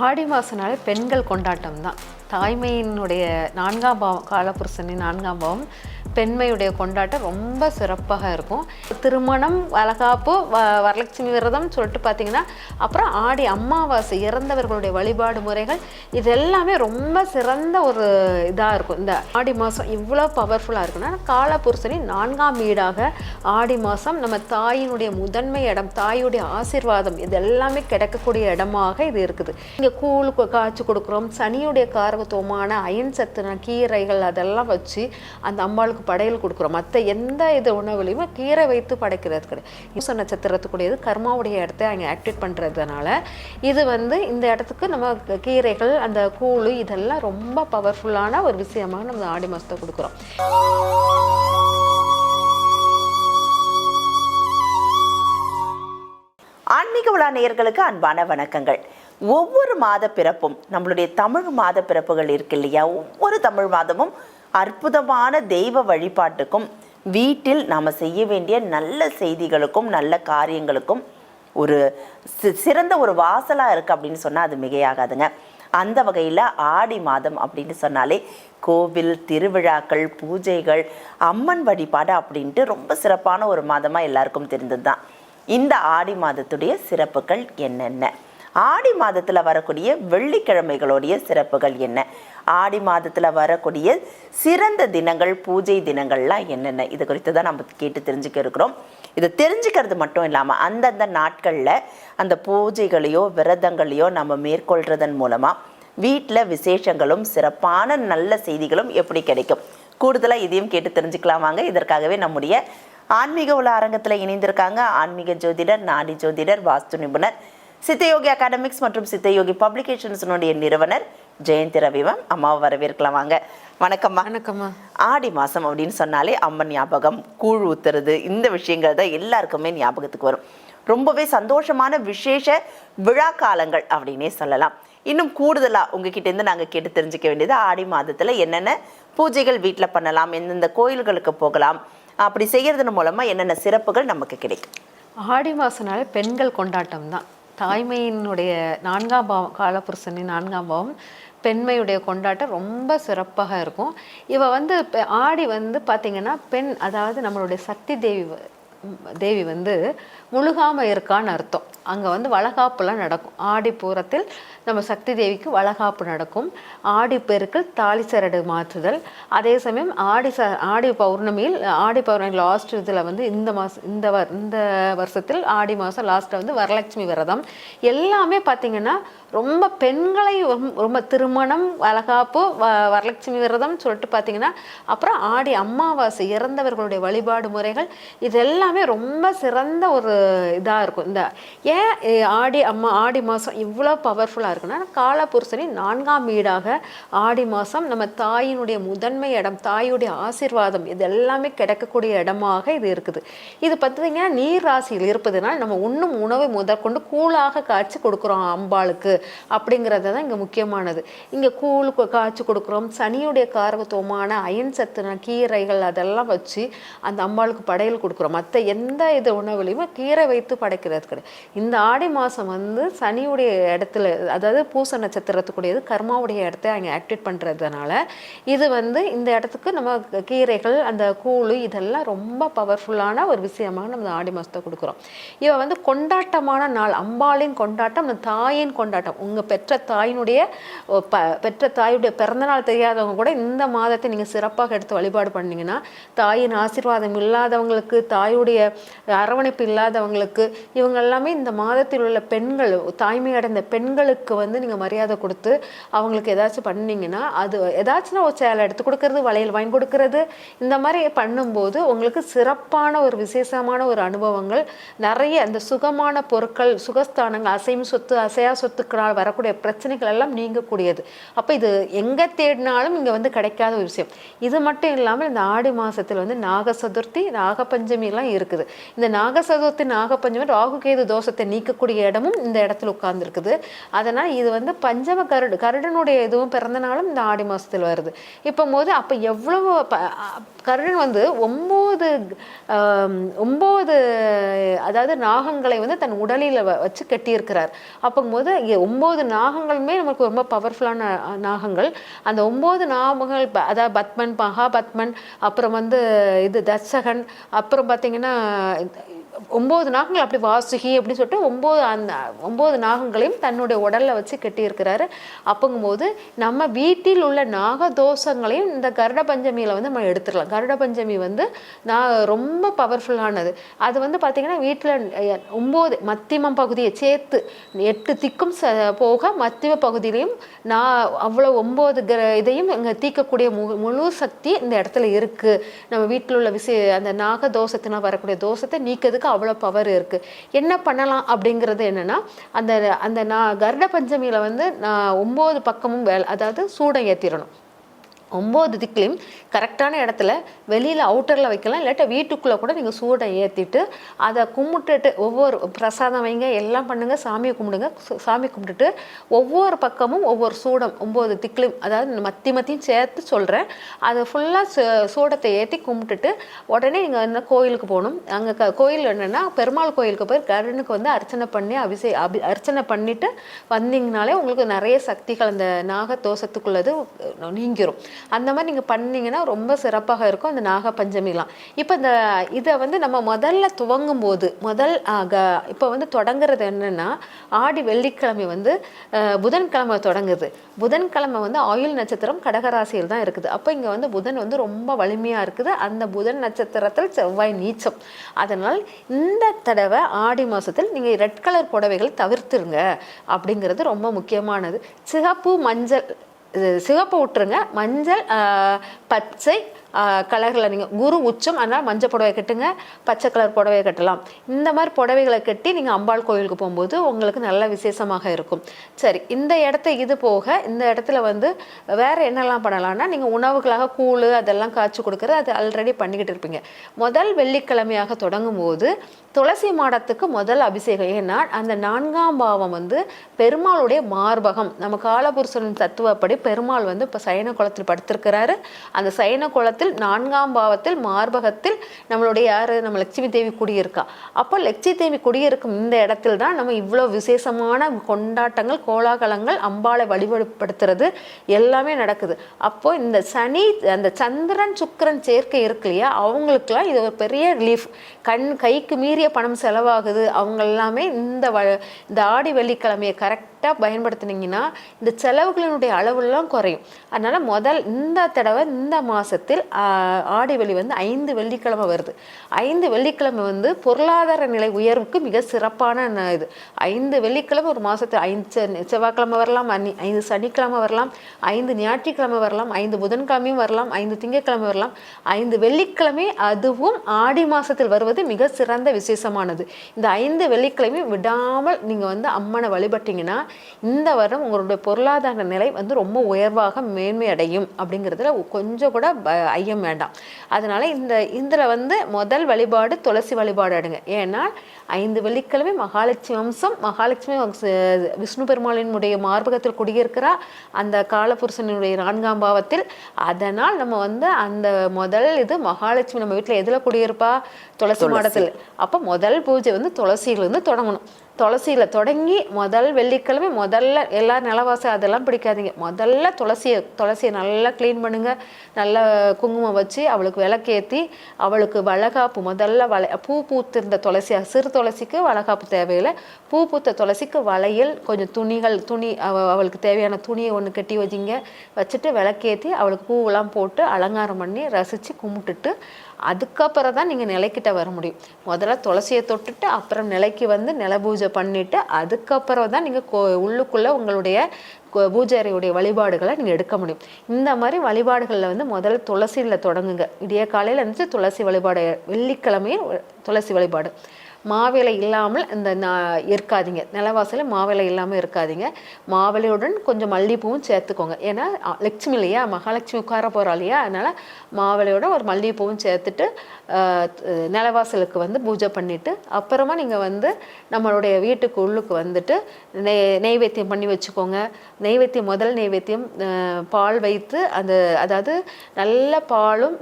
ஆடி மாதனாலே பெண்கள் கொண்டாட்டம் தான் தாய்மையினுடைய நான்காம் பாவம் காலபுருஷனின் நான்காம் பாவம் பெண்மையுடைய கொண்டாட்டம் ரொம்ப சிறப்பாக இருக்கும். திருமணம் வளகாப்பு வ வரலட்சுமி விரதம் சொல்லிட்டு பார்த்தீங்கன்னா அப்புறம் ஆடி அமாவாசை இறந்தவர்களுடைய வழிபாடு முறைகள் இது எல்லாமே ரொம்ப சிறந்த ஒரு இதாக இருக்கும். இந்த ஆடி மாதம் இவ்வளோ பவர்ஃபுல்லாக இருக்குன்னா காலபுருஷனின் நான்காம் வீடாக ஆடி மாதம் நம்ம தாயினுடைய முதன்மை இடம் தாயுடைய ஆசீர்வாதம் இது எல்லாமே கிடைக்கக்கூடிய இடமாக இது இருக்குது. இங்கே கூழ் காய்ச்சி கொடுக்குறோம் சனியுடைய காரகத்துவமான அயன் சத்துன கீரைகள் அதெல்லாம் வச்சு அந்த அம்பாளுக்கு படையல் கொடுக்குறோம். மற்ற எந்த இது உணவுலையுமே கீரை வைத்து படைக்கிறது கிடையாது. யூச நட்சத்திரத்துக்குடையது கர்மாவுடைய இடத்த அங்கே ஆக்டிவேட் பண்ணுறதுனால இது வந்து இந்த இடத்துக்கு நம்ம கீரைகள் அந்த கூழ் இதெல்லாம் ரொம்ப பவர்ஃபுல்லான ஒரு விஷயமாக நம்ம ஆடி மாதத்தை கொடுக்குறோம். ஆன்மீக விழா நேயர்களுக்கு அன்பான வணக்கங்கள். ஒவ்வொரு மாத பிறப்பும் நம்மளுடைய தமிழ் மாத பிறப்புகள் இருக்கு இல்லையா? ஒவ்வொரு தமிழ் மாதமும் அற்புதமான தெய்வ வழிபாட்டுக்கும் வீட்டில் நாம் செய்ய வேண்டிய நல்ல செய்திகளுக்கும் நல்ல காரியங்களுக்கும் ஒரு சி- சிறந்த ஒரு வாசலாக இருக்குது அப்படின்னு சொன்னால் அது மிகையாகாதுங்க. அந்த வகையில் ஆடி மாதம் அப்படின்னு சொன்னாலே கோவில் திருவிழாக்கள் பூஜைகள் அம்மன் வழிபாடு அப்படின்ட்டு ரொம்ப சிறப்பான ஒரு மாதமாக எல்லாருக்கும் தெரிந்தது தான் இந்த ஆடி மாதத்துடைய சிறப்புகள் என்னென்ன? ஆடி மாதத்தில் வரக்கூடிய வெள்ளிக்கிழமைகளுடைய சிறப்புகள் என்ன? ஆடி மாதத்தில் வரக்கூடிய சிறந்த தினங்கள் பூஜை தினங்கள்லாம் என்னென்ன? இது குறித்து தான் நம்ம கேட்டு தெரிஞ்சுக்க இருக்கிறோம். இது தெரிஞ்சுக்கிறது மட்டும் இல்லாமல் அந்தந்த நாட்களில் அந்த பூஜைகளையோ விரதங்களையோ நம்ம மேற்கொள்றதன் மூலமாக வீட்டில் விசேஷங்களும் சிறப்பான நல்ல செய்திகளும் எப்படி கிடைக்கும்? கூடுதலாக இதையும் கேட்டு தெரிஞ்சுக்கலாம் வாங்க. இதற்காகவே நம்முடைய ஆன்மீக உள்ள அரங்கத்தில் இணைந்திருக்காங்க. ஆன்மீக ஜோதிடர் நாடி ஜோதிடர் வாஸ்து நிபுணர் சித்தயோகி அகாடமிக்ஸ் மற்றும் சித்தயோகி பப்ளிகேஷன்ஸினுடைய நிறுவனர் ஜெயந்தி ரவிவம் அம்மாவை வரவேற்கலாம் வாங்க. வணக்கம்மா. வணக்கம்மா. ஆடி மாதம் அப்படின்னு சொன்னாலே அம்மன் ஞாபகம் கூழ் ஊத்துறது இந்த விஷயங்கள் தான் எல்லாருக்குமே ஞாபகத்துக்கு வரும். ரொம்பவே சந்தோஷமான விசேஷ விழா காலங்கள் அப்படின்னே சொல்லலாம். இன்னும் கூடுதலாக உங்ககிட்ட இருந்து நாங்கள் கேட்டு தெரிஞ்சுக்க வேண்டியது ஆடி மாதத்தில் என்னென்ன பூஜைகள் வீட்டில் பண்ணலாம் எந்தெந்த கோயில்களுக்கு போகலாம் அப்படி செய்யறதன் மூலமாக என்னென்ன சிறப்புகள் நமக்கு கிடைக்கும். ஆடி மாதனாலே பெண்கள் கொண்டாட்டம் தான் தாய்மையினுடைய நான்காம் பாவம் காலபுருஷனின் நான்காம் பாவம் பெண்மையுடைய கொண்டாட்டம் ரொம்ப சிறப்பாக இருக்கும். இவ வந்து ஆடி வந்து பார்த்திங்கன்னா பெண் அதாவது நம்மளுடைய சக்தி தேவி தேவி வந்து முழுகாமல் இருக்கான்னு அர்த்தம். அங்கே வந்து வளகாப்புலாம் நடக்கும். ஆடி பூரத்தில் நம்ம சக்தி தேவிக்கு வளகாப்பு நடக்கும். ஆடி பெருக்கில் தாலி சரடு மாற்றுதல். அதே சமயம் ஆடி ச ஆடி பௌர்ணமியில் ஆடி பௌர்ணமி லாஸ்ட் இதில் வந்து இந்த மாதம் இந்த வ இந்த வருஷத்தில் ஆடி மாதம் லாஸ்ட்டில் வந்து வரலட்சுமி விரதம். எல்லாமே பார்த்திங்கன்னா ரொம்ப பெண்களை ரொம்ப- திருமணம் வளகாப்பு வ வரலட்சுமி விரதம் சொல்லிட்டு பார்த்திங்கன்னா அப்புறம் ஆடி அமாவாசை இறந்தவர்களுடைய வழிபாடு முறைகள் இது எல்லாமே ரொம்ப சிறந்த ஒரு இதாக இருக்கும். இந்த ஏன் ஏன் ஆடி அம்மா ஆடி மாதம் இவ்வளோ பவர்ஃபுல்லாக இருக்குன்னா காலபுருஷனின் நான்காம் வீடாக ஆடி மாதம் நம்ம தாயினுடைய முதன்மை இடம் தாயுடைய ஆசீர்வாதம் இது எல்லாமே கிடைக்கக்கூடிய இடமாக இது இருக்குது. இது பார்த்தீங்கன்னா நீர் ராசியில் இருப்பதுனால் நம்ம உண்ணும் உணவை முதற்கொண்டு கூழாக காய்ச்சி கொடுக்குறோம் அம்பாளுக்கு அப்படிங்கிறது தான் இங்கே முக்கியமானது. இங்கே கூழ் காய்ச்சி கொடுக்குறோம் சனியுடைய காரகத்துவமான அயன் சத்துன கீரைகள் அதெல்லாம் வச்சு அந்த அம்பாளுக்கு படையல் கொடுக்குறோம். மற்ற எந்த இது உணவுலையுமே கீரை வைத்து படைக்கிறது கிடையாது. இந்த ஆடி மாதம் வந்து சனியுடைய இடத்துல அதாவது பூச நட்சத்திரத்துக்குடையது கர்மாவுடைய இடத்த அங்கே ஆக்டிவேட் பண்ணுறதுனால இது வந்து இந்த இடத்துக்கு நம்ம கீரைகள் அந்த கூழ் இதெல்லாம் ரொம்ப பவர்ஃபுல்லான ஒரு விஷயமாக நம்ம ஆடி மாதத்தை கொடுக்குறோம். இவ வந்து கொண்டாட்டமான நாள் அம்பாளின் கொண்டாட்டம் அந்த தாயின் கொண்டாட்டம். உங்கள் பெற்ற தாயினுடைய ப பெற்ற தாயுடைய பிறந்தநாள் தெரியாதவங்க கூட இந்த மாதத்தை நீங்கள் சிறப்பாக எடுத்து வழிபாடு பண்ணிங்கன்னா தாயின் ஆசீர்வாதம் இல்லாதவங்களுக்கு தாயுடைய அரவணைப்பு இல்லாதவங்களுக்கு இவங்க எல்லாமே இந்த மாதத்தில் உள்ள பெண்கள் தாய்மை அடைந்த பெண்களுக்கு வந்து நீங்கள் மரியாதை கொடுத்து அவங்களுக்கு ஏதாச்சும் பண்ணிங்கன்னா அது ஏதாச்சும் ஒரு சேலை எடுத்து கொடுக்கறது வளையல் வாங்கி கொடுக்கறது இந்த மாதிரி பண்ணும்போது உங்களுக்கு சிறப்பான ஒரு விசேஷமான ஒரு அனுபவங்கள் நிறைய அந்த சுகமான பொருட்கள் சுகஸ்தானங்கள் அசையும் சொத்து அசையா சொத்துக்களால் வரக்கூடிய பிரச்சனைகள் எல்லாம் நீங்கக்கூடியது. அப்போ இது எங்கே தேடினாலும் இங்கே வந்து கிடைக்காத ஒரு விஷயம். இது மட்டும் இல்லாமல் இந்த ஆடி மாதத்தில் வந்து நாக சதுர்த்தி நாகபஞ்சமி எல்லாம் இருக்குது. இந்த நாக சதுர்த்தி நாகபஞ்சமி ராகு கேது தோஷத்தை நீக்கக்கூடிய இடமும் இந்த இடத்துல உட்கார்ந்துருக்குது. அதனால் இது வந்து பஞ்சம கருடு. கருடனுடைய இதுவும் பிறந்தனாலும் இந்த ஆடி மாதத்தில் வருது. இப்போ போது அப்போ எவ்வளவு கருடன் வந்து ஒம்பது ஒம்பது அதாவது நாகங்களை வந்து தன் உடலில் வ- வச்சு கட்டியிருக்கிறார். அப்போங்கும்போது ஒம்பது நாகங்களுமே நமக்கு ரொம்ப பவர்ஃபுல்லான நாகங்கள். அந்த ஒம்பது நாகங்கள் அதாவது பத்மன் மகாபத்மன் அப்புறம் வந்து இது தர்சகன் அப்புறம் பார்த்தீங்கன்னா ஒம்பது நாகங்கள் அப்படி வாசுகி அப்படின்னு சொல்லிட்டு ஒம்பது அந்த ஒம்பது நாகங்களையும் தன்னுடைய உடலில் வச்சு கட்டியிருக்கிறாரு. அப்போங்கும்போது நம்ம வீட்டில் உள்ள நாக தோஷங்களையும் இந்த கருட பஞ்சமியில் வந்து நம்ம எடுத்துக்கலாம் கருட பஞ்சமி வந்து நான் ரொம்ப பவர்ஃபுல்லானது அது வந்து பார்த்திங்கன்னா வீட்டில் ஒம்பது மத்தியமம் பகுதியை சேர்த்து எட்டு திக்கும் ச போக மத்திய பகுதியிலையும் நான் அவ்வளோ ஒம்பது கிர இதையும் இங்கே தீர்க்கக்கூடிய மு முழு சக்தி இந்த இடத்துல இருக்குது நம்ம வீட்டில் உள்ள விஷய அந்த நாக தோஷத்தினால் வரக்கூடிய தோஷத்தை நீக்கிறதுக்கு அவ்வளோ பவர் இருக்குது என்ன பண்ணலாம் அப்படிங்கிறது என்னென்னா அந்த அந்த நான் கருட பஞ்சமியில் வந்து நான் ஒம்பது பக்கமும் வேலை அதாவது சூடம் ஏற்றிடணும் ஒம்பது திக்கிலையும் கரெக்டான இடத்துல வெளியில் அவுட்டரில் வைக்கலாம் இல்லாட்டா வீட்டுக்குள்ளே கூட நீங்கள் சூடை ஏற்றிட்டு அதை கும்பிட்டுட்டு ஒவ்வொரு பிரசாதம் வைங்க எல்லாம் பண்ணுங்கள் சாமியை கும்பிடுங்க சு- சாமி கும்பிட்டுட்டு ஒவ்வொரு பக்கமும் ஒவ்வொரு சூடம் ஒம்பது திக்கிலையும் அதாவது மத்தி மத்தியும் சேர்த்து சொல்கிறேன் அதை ஃபுல்லாக சூடத்தை ஏற்றி கும்பிட்டுட்டு உடனே நீங்கள் என்ன கோயிலுக்கு போகணும். அங்கே க கோயில் என்னென்னா பெருமாள் கோயிலுக்கு போய் கருடனுக்கு வந்து அர்ச்சனை பண்ணி அபிஷே அபி அர்ச்சனை பண்ணிவிட்டு வந்தீங்கனாலே உங்களுக்கு நிறைய சக்திகள் அந்த நாக தோஷத்துக்குள்ளது நீங்கிரும். அந்த மாதிரி நீங்கள் பண்ணிங்கன்னா ரொம்ப சிறப்பாக இருக்கும் அந்த நாகப்பஞ்சமிலாம். இப்போ இந்த இதை வந்து நம்ம முதல்ல துவங்கும் போது முதல் இப்போ வந்து தொடங்குறது என்னென்னா ஆடி வெள்ளிக்கிழமை வந்து புதன்கிழமை தொடங்குது. புதன்கிழமை வந்து ஆயுள் நட்சத்திரம் கடகராசியில் தான் இருக்குது. அப்போ இங்கே வந்து புதன் வந்து ரொம்ப வலிமையாக இருக்குது. அந்த புதன் நட்சத்திரத்தில் செவ்வாய் நீச்சம். அதனால் இந்த தடவை ஆடி மாதத்தில் நீங்கள் ரெட் கலர் புடவைகள் தவிர்த்துருங்க அப்படிங்கிறது ரொம்ப முக்கியமானது. சிகப்பு மஞ்சள் சிவப்பு விட்டுருங்க. மஞ்சள் பச்சை கலரில் நீங்கள் குரு உச்சம் அதனால் மஞ்சள் புடவை கட்டுங்க பச்சை கலர் புடவை கட்டலாம். இந்த மாதிரி புடவைகளை கட்டி நீங்கள் அம்பாள் கோயிலுக்கு போகும்போது உங்களுக்கு நல்ல விசேஷமாக இருக்கும். சரி இந்த இடத்த இது போக இந்த இடத்துல வந்து வேறு என்னெல்லாம் பண்ணலாம்னா நீங்கள் உணவுகளாக கூழ் அதெல்லாம் காய்ச்சி கொடுக்குறது அது ஆல்ரெடி பண்ணிக்கிட்டு இருப்பீங்க. முதல் வெள்ளிக்கிழமையாக தொடங்கும் போது துளசி மாடத்துக்கு முதல் அபிஷேகம். ஏன்னா அந்த நான்காம் பாவம் வந்து பெருமாளுடைய மார்பகம். நம்ம காலபுருஷனின் தத்துவப்படி பெருமாள் வந்து இப்போ சயன குளத்தில் படுத்திருக்கிறாரு. அந்த சயன குளத்தில் நான்காம் பாவத்தில் மார்பகத்தில் நம்மளுடைய யாரு? நம்ம லட்சுமி தேவி குடியிருக்கா. அப்போ லட்சுமி தேவி குடியிருக்கும் இந்த இடத்தில் தான் நம்ம இவ்வளோ விசேஷமான கொண்டாட்டங்கள் கோலாகலங்கள் அம்பாளை வழிபடுப்படுத்துறது எல்லாமே நடக்குது. அப்போ இந்த சனி அந்த சந்திரன் சுக்கிரன் சேர்க்கை இருக்கு இல்லையா? அவங்களுக்குலாம் இது ஒரு பெரிய ரிலீஃப் கண் கைக்கு மீறிய பணம் செலவாகுது. அவங்க எல்லாமே இந்த வ இந்த ஆடி வெள்ளிக்கிழமையை கரெக்டாக பயன்படுத்துனீங்கன்னா இந்த செலவுகளினுடைய அளவுலாம் குறையும். அதனால் முதல் இந்த தடவை இந்த மாதத்தில் ஆடி வெள்ளி வந்து ஐந்து வெள்ளிக்கிழமை வருது. ஐந்து வெள்ளிக்கிழமை வந்து பொருளாதார நிலை உயர்வுக்கு மிக சிறப்பான இது. ஐந்து வெள்ளிக்கிழமை ஒரு மாதத்தில் ஐந்து செவ்வாய்க்கிழமை வரலாம் அன்னி- ஐந்து சனிக்கிழமை வரலாம் ஐந்து ஞாயிற்றுக்கிழமை வரலாம் ஐந்து புதன்கிழமையும் வரலாம் ஐந்து திங்கட்கிழமை வரலாம். ஐந்து வெள்ளிக்கிழமை அதுவும் ஆடி மாதத்தில் வருவது மிக சிறந்த விசேஷமானது. இந்த ஐந்து வெள்ளிக்கிழமையும் விடாமல் நீங்கள் வந்து அம்மனை வழிபட்டீங்கன்னா இந்த வருடம் உங்களுடைய பொருளாதார நிலை வந்து ரொம்ப உயர்வாக மேன்மை அடையும் அப்படிங்கிறதுல கொஞ்சம் கூட ஐயம் வேண்டாம். அதனால இந்த இதில் வந்து முதல் வழிபாடு துளசி வழிபாடு எடுங்க. ஏன்னா ஐந்து வெள்ளிக்கிழமை மகாலட்சுமி வம்சம் மகாலட்சுமி விஷ்ணு பெருமாளினுடைய மார்பகத்தில் குடியிருக்கிறா அந்த காலபுருஷனுடைய நான்காம் பாவத்தில். அதனால் நம்ம வந்து அந்த முதல் இது மகாலட்சுமி நம்ம வீட்டில் எதில் குடியிருப்பா? துளசி. மாடத்தில். அப்போ முதல் பூஜை வந்து துளசியிலிருந்து தொடங்கணும். துளசியில் தொடங்கி முதல் வெள்ளிக்கிழமை முதல்ல எல்லா நிலவாசம் அதெல்லாம் பிடிக்காதீங்க. முதல்ல துளசியை துளசியை நல்லா க்ளீன் பண்ணுங்கள் நல்லா குங்குமம் வச்சு அவளுக்கு விளக்கேற்றி அவளுக்கு வளகாப்பு முதல்ல வளை பூ பூத்திருந்த துளசி சிறு துளசிக்கு வளகாப்பு தேவையில்லை. பூ பூத்த துளசிக்கு வளையல் கொஞ்சம் துணிகள் துணி அவ அவளுக்கு தேவையான துணியை ஒன்று கட்டி வச்சிங்க. வச்சுட்டு விளக்கேற்றி அவளுக்கு பூவெல்லாம் போட்டு அலங்காரம் பண்ணி ரசித்து கும்பிட்டுட்டு அதுக்கப்புறம் தான் நீங்கள் நிலைக்கிட்ட வர முடியும். முதல்ல துளசியை தொட்டுட்டு அப்புறம் நிலைக்கு வந்து நில பூஜை பண்ணிட்டு அதுக்கப்புறம் தான் நீங்கள் கோ உள்ளுக்குள்ளே உங்களுடைய பூஜாரியுடைய வழிபாடுகளை நீங்கள் எடுக்க முடியும். இந்த மாதிரி வழிபாடுகளில் வந்து முதல்ல துளசியில் தொடங்குங்க. விடிய காலையில் இருந்துச்சு துளசி வழிபாடு வெள்ளிக்கிழமையும் துளசி வழிபாடு. மாவிலை இல்லாமல் இந்த நா- இருக்காதீங்க. நிலவாசலில் மாவிலை இல்லாமல் இருக்காதீங்க. மாவிலையுடன் கொஞ்சம் மல்லிகைப்பூவும் சேர்த்துக்கோங்க. ஏன்னா லட்சுமி இல்லையா? மகாலட்சுமி உட்கார போகிறா இல்லையா? அதனால் மாவிலையோட ஒரு மல்லிகைப்பூவும் சேர்த்துட்டு நிலவாசலுக்கு வந்து பூஜை பண்ணிவிட்டு அப்புறமா நீங்கள் வந்து நம்மளுடைய வீட்டுக்கு உள்ளுக்கு வந்துட்டு நெய் நெய்வேத்தியம் பண்ணி வச்சுக்கோங்க. நெய்வேத்தியம் முதல் நெய்வேத்தியம் பால் வைத்து அந்த அதாவது நல்ல பாலும்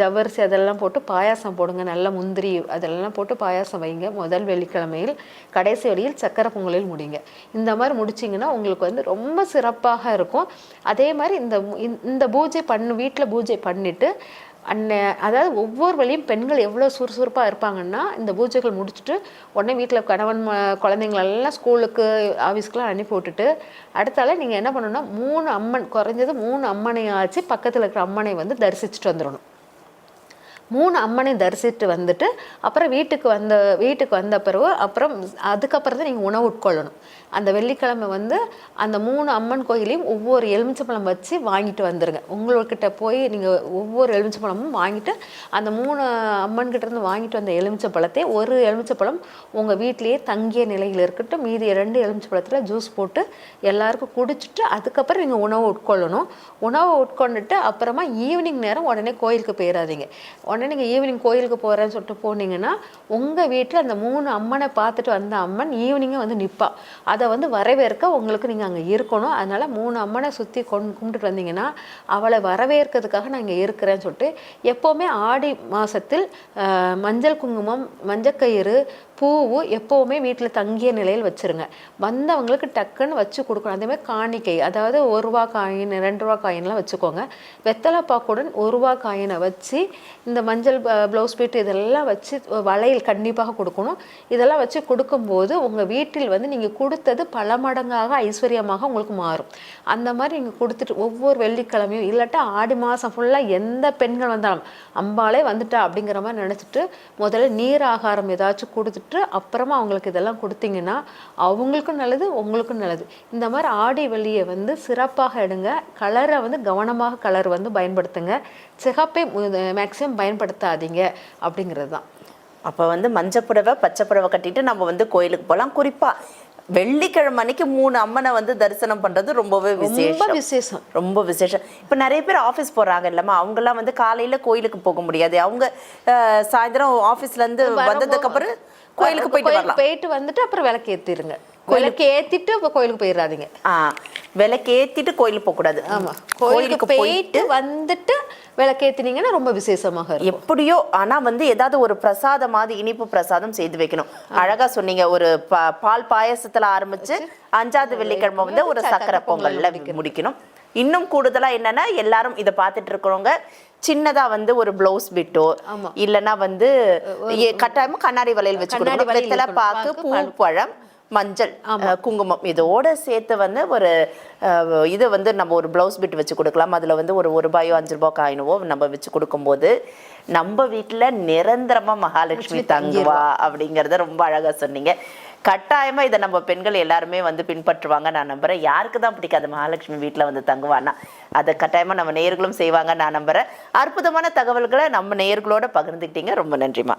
ஜவ்வரிசி அதெல்லாம் போட்டு பாயாசம் போடுங்க. நல்ல முந்திரி அதெல்லாம் போட்டு பாயாசம் வைங்க. முதல் வெள்ளிக்கிழமையில் கடைசி வழியில் சக்கரை பொங்கலில் முடிங்க. இந்த மாதிரி முடிச்சிங்கன்னா உங்களுக்கு வந்து ரொம்ப சிறப்பாக இருக்கும். அதே மாதிரி இந்த இந்த- இந்த பூஜை பண்ணு வீட்டில் பூஜை பண்ணிவிட்டு அன்ன அதாவது ஒவ்வொரு வழியும் பெண்கள் எவ்வளோ சுறுசுறுப்பாக இருப்பாங்கன்னா இந்த பூஜைகள் முடிச்சுட்டு உடனே வீட்டில் கணவன் குழந்தைங்களெல்லாம் ஸ்கூலுக்கு ஆஃபீஸ்க்குலாம் அனுப்பி விட்டுட்டு அடுத்தால நீங்கள் என்ன பண்ணணும்னா மூணு அம்மன் குறைஞ்சது மூணு அம்மனையாச்சு பக்கத்தில் இருக்கிற அம்மனை வந்து தரிசிச்சுட்டு வந்துடணும். மூணு அம்மனை தரிசித்து வந்துட்டு அப்புறம் வீட்டுக்கு வந்த வீட்டுக்கு வந்த பிறகு அப்புறம் அதுக்கப்புறம் தான் நீங்கள் உணவு உட்கொள்ளணும். அந்த வெள்ளிக்கிழமை வந்து அந்த மூணு அம்மன் கோயிலையும் ஒவ்வொரு எலுமிச்சம்பழம் வச்சு வாங்கிட்டு வந்துடுங்க உங்கள்கிட்ட போய் நீங்கள் ஒவ்வொரு எலுமிச்சப்பழமும் வாங்கிட்டு அந்த மூணு அம்மன் வாங்கிட்டு வந்த எலுமிச்சப்பழத்தை ஒரு எலுமிச்சப்பழம் உங்கள் வீட்டிலேயே தங்கிய நிலையில் இருக்கட்டும் மீதி ரெண்டு எலுமிச்சப்பழத்தில் ஜூஸ் போட்டு எல்லாருக்கும் குடிச்சிட்டு அதுக்கப்புறம் நீங்கள் உணவு உட்கொள்ளணும். உணவை உட்கொண்டுட்டு அப்புறமா ஈவினிங் நேரம் உடனே கோயிலுக்கு போயிடாதீங்க உடனே நீங்கள் ஈவினிங் கோயிலுக்கு போகிறேன்னு சொல்லிட்டு போனீங்கன்னா உங்கள் வீட்டில் அந்த மூணு அம்மனை பார்த்துட்டு வந்த அம்மன் ஈவினிங்கே வந்து நிற்பா அதை வந்து வரவேற்க உங்களுக்கு நீங்கள் அங்கே இருக்கணும். அதனால் மூணு அம்மனை சுற்றி கொண்டு கும்பிட்டுட்டு வந்தீங்கன்னா அவளை வரவேற்கிறதுக்காக நான் இங்கே இருக்கிறேன்னு சொல்லிட்டு எப்போவுமே ஆடி மாதத்தில் மஞ்சள் குங்குமம் மஞ்சக்கயிறு பூவு எப்போவுமே வீட்டில் தங்கிய நிலையில் வச்சுருங்க. வந்தவங்களுக்கு டக்குன்னு வச்சு கொடுக்கணும். அதேமாதிரி காணிக்கை அதாவது ஒரு ரூபா காயின் ரெண்டு ரூபா காயின்லாம் வச்சுக்கோங்க. வெத்தலைப்பாக்குடன் ஒரு ரூபா காயினை வச்சு இந்த மஞ்சள் ப்ளவுஸ் பீட்டு இதெல்லாம் வச்சு வளையல் கண்டிப்பாக கொடுக்கணும். இதெல்லாம் வச்சு கொடுக்கும்போது உங்கள் வீட்டில் வந்து நீங்கள் கொடுத்தது பல மடங்காக ஐஸ்வர்யமாக உங்களுக்கு மாறும். அந்த மாதிரி நீங்கள் கொடுத்துட்டு ஒவ்வொரு வெள்ளிக்கிழமையும் இல்லாட்டா ஆடி மாதம் ஃபுல்லாக எந்த பெண்கள் வந்தாலும் அம்பாலே வந்துட்டா அப்படிங்கிற மாதிரி நினச்சிட்டு முதல்ல நீர் ஆகாரம் ஏதாச்சும் கொடுத்துட்டு அப்புறமா அவங்களுக்கு இதெல்லாம் கொடுத்தீங்கன்னா அவங்களுக்கும் நல்லது உங்களுக்கும் நல்லது. இந்த மாதிரி ஆடி வெள்ளியை வந்து சிறப்பாக எடுங்க. கலரை வந்து கவனமாக கலர் வந்து பயன்படுத்துங்க. சிகப்பை மேக்ஸிமம் பயன்படுத்தாதீங்க அப்படிங்கிறது தான் அப்போ வந்து மஞ்சள் புடவை பச்சை புடவை கட்டிட்டு நம்ம வந்து கோயிலுக்கு போகலாம் குறிப்பா வெள்ளிக்கிழமை அன்னைக்கு மூணு அம்மனை வந்து தரிசனம் பண்றது ரொம்பவே ரொம்ப விசேஷம். விசேஷம். ரொம்ப விசேஷம். இப்போ நிறைய பேர் ஆஃபீஸ் போறாங்க இல்லம்மா. அவங்கெல்லாம் வந்து காலையில கோயிலுக்கு போக முடியாது. அவங்க சாயந்தரம் ஆஃபீஸ்ல இருந்து வந்ததுக்கு அப்புறம் கோயிலுக்கு போயிட்டு போயிட்டு வந்துட்டு அப்புறம் விளக்கு ஏத்திருங்க விளக்கு ஏத்திட்டு அப்ப கோயிலுக்கு போயிடாதீங்க ஆ விளக்கு ஏத்திட்டு கோயிலுக்கு போக கூடாது. ஆமா. கோயிலுக்கு போயிட்டு வந்துட்டு விளக்கு ஏத்தினீங்கன்னா ரொம்ப விசேஷமாக எப்படியோ ஆனா வந்து ஏதாவது ஒரு பிரசாதம் மாதிரி இனிப்பு பிரசாதம் செய்து வைக்கணும். அழகா சொன்னீங்க ஒரு பால் பாயசத்துல ஆரம்பிச்சு அஞ்சாவது வெள்ளிக்கிழமை வந்து ஒரு சக்கரை பொங்கல்ல முடிக்கணும். இன்னும் கூடுதலா என்னன்னா எல்லாரும் இதை பார்த்துட்டு இருக்கிறவங்க சின்னதா வந்து ஒரு பிளவுஸ் பிட்டோ ஆமா. இல்லனா வந்து கட்டாயமா கண்ணாடி வளையல் வச்சு வெத்தலை பாக்கு, பூ பழம் மஞ்சள் குங்குமம். இதோட சேர்த்து வந்து ஒரு இது வந்து நம்ம ஒரு பிளவுஸ் பிட் வச்சு கொடுக்கலாம். அதுல வந்து ஒரு ஒரு ரூபாயோ அஞ்சு ரூபாய் காயினவோ நம்ம வச்சு கொடுக்கும்போது நம்ம வீட்டுல நிரந்தரமா மகாலட்சுமி தங்குவா அப்படிங்கறத ரொம்ப அழகா சொன்னீங்க. கட்டாயமா இதை நம்ம பெண்கள் எல்லாருமே வந்து பின்பற்றுவாங்க. நான் நம்புறேன். யாருக்கு தான் பிடிக்காது மகாலட்சுமி வீட்டுல வந்து தங்குவான்னா. அதை கட்டாயமா நம்ம நேயர்களும் செய்வாங்க. நான் நம்புறேன். அற்புதமான தகவல்களை நம்ம நேயர்களோட பகிர்ந்துக்கிட்டீங்க. ரொம்ப நன்றிமா